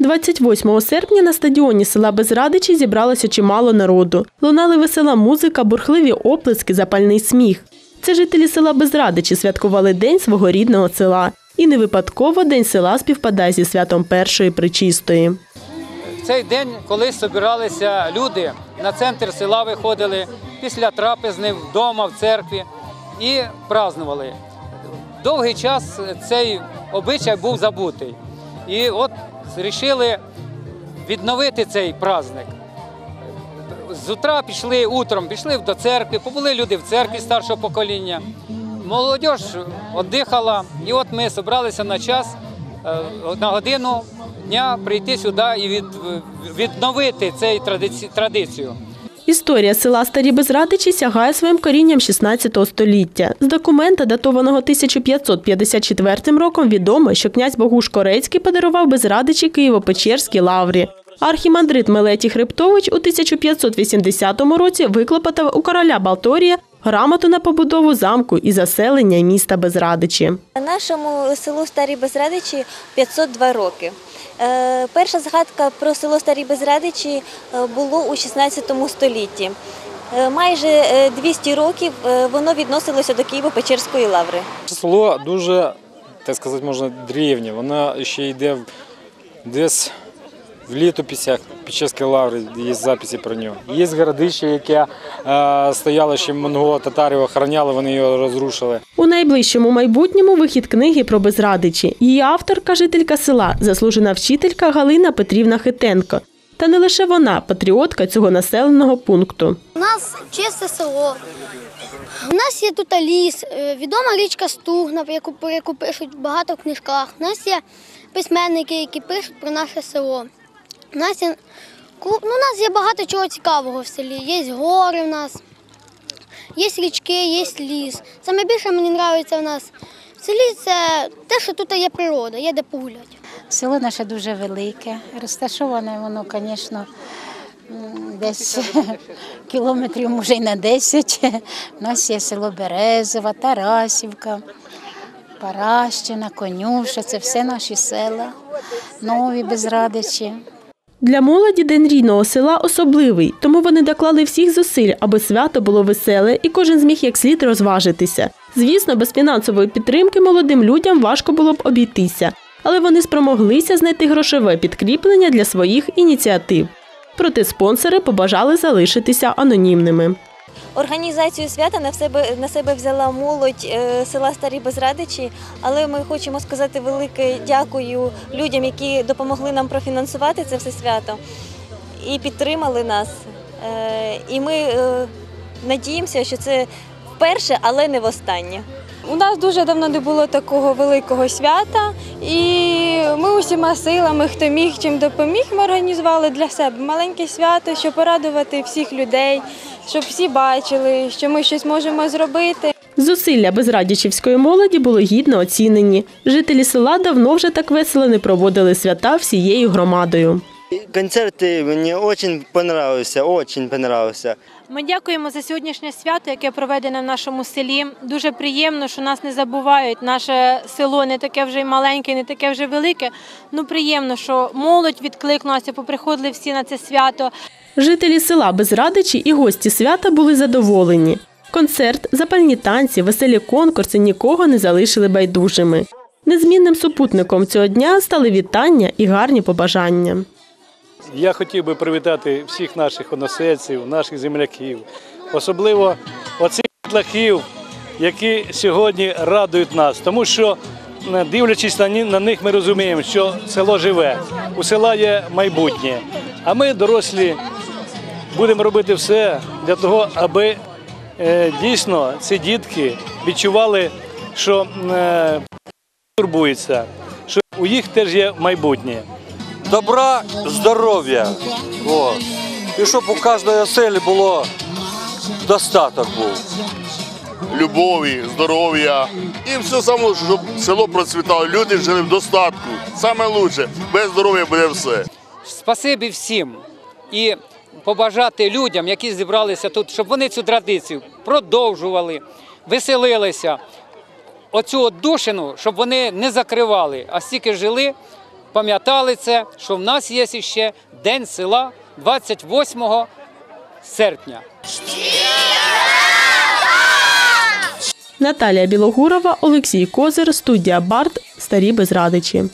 28 серпня на стадіоні села Безрадичі зібралося чимало народу. Лунали весела музика, бурхливі оплески, запальний сміх. Це жителі села Безрадичі святкували день свого рідного села. І не випадково день села співпадає зі святом першої причистої. В цей день колись збиралися люди на центр села виходили після трапезни вдома, в церкві і празнували. Довгий час цей обичай був забутий. І от вирішили відновити цей праздник. З утра пішли утром, пішли до церкви, побули люди в церкві старшого покоління. Молодь віддихала, і от ми зібралися на час е, на годину дня прийти сюди і відновити цю традицію. Історія села Старі Безрадичі сягає своїм корінням 16 століття. З документа, датованого 1554 роком, відомо, що князь Богуш Корецький подарував Безрадичі Києво-Печерській лаврі. Архімандрит Мелетій Хребтович у 1580 році виклопотав у короля Балторія грамоту на побудову замку і заселення міста Безрадичі. Нашому селу Старі Безрадичі 502 роки. Е, Перша згадка про село Старі Безрадичі е, було у 16 столітті. Е, Майже е, 200 років воно відносилося до Києво-Печерської лаври. Село дуже, так сказати, можна древнє. Воно ще йде десь в літописях Печерської лаври, є записи про нього. Є городище, яке е, стояло ще монголо-татари охороняли, вони його розрушили. У найближчому майбутньому вихід книги про Безрадичі. Її авторка – жителька села, заслужена вчителька Галина Петрівна Хитенко. Та не лише вона, патріотка цього населеного пункту. У нас чисте село. У нас є тут ліс, е, відома річка Стугна, яку, про яку пишуть багато в книжках. У нас є письменники, які пишуть про наше село. У нас є, ну, у нас є багато чого цікавого в селі. Є гори в нас, є річки, є ліс. Саме більше мені подобається в нас в селі це те, що тут є природа, є де погуляти. Село наше дуже велике, розташоване воно, звісно, десь кілометрів, може, й на 10. У нас є село Березова, Тарасівка, Паращина, Конюша, це все наші села, нові безрадичі. Для молоді день рідного села особливий, тому вони доклали всіх зусиль, аби свято було веселе і кожен зміг як слід розважитися. Звісно, без фінансової підтримки молодим людям важко було б обійтися, але вони спромоглися знайти грошове підкріплення для своїх ініціатив. Проте спонсори побажали залишитися анонімними. Організацію свята на себе, на себе взяла молодь е, села Старі Безрадичі, але ми хочемо сказати велике дякую людям, які допомогли нам профінансувати це все свято і підтримали нас. Е, І ми е, надіємося, що це вперше, але не востаннє. У нас дуже давно не було такого великого свята, і ми усіма силами, хто міг чим допоміг, ми організували для себе маленьке свято, щоб порадувати всіх людей, щоб всі бачили, що ми щось можемо зробити. Зусилля безрадічівської молоді були гідно оцінені. Жителі села давно вже так весело не проводили свята всією громадою. Концерты мне очень понравился, очень понравился. Ми дякуємо за сьогоднішнє свято, яке проведене в нашому селі. Дуже приємно, що нас не забувають. Наше село не таке вже й маленьке, не таке вже велике. Ну приємно, що молодь відкликнулася, поприходили всі на це свято. Жителі села Безрадичі і гості свята були задоволені. Концерт, запальні танці, веселі конкурси нікого не залишили байдужими. Незмінним супутником цього дня стали вітання і гарні побажання. Я хотів би привітати всіх наших односельців, наших земляків, особливо оцих дітлахів, які сьогодні радують нас, тому що, дивлячись на них, ми розуміємо, що село живе, у села є майбутнє. А ми, дорослі, будемо робити все для того, аби е, дійсно ці дітки відчували, що е, турбуються, що у їх теж є майбутнє. Добра, здоров'я. І щоб у кожної оселі було достаток був. любові, здоров'я і все саме, щоб село процвітало. Люди жили в достатку. Саме лучше. Без здоров'я буде все. Спасибі всім і побажати людям, які зібралися тут, щоб вони цю традицію продовжували, веселилися. Оцю душину, щоб вони не закривали, а стільки жили пам'ятали це, що в нас є ще День села 28 серпня. Наталія Білогурова, Олексій Козир, студія Барт, Старі Безрадичі.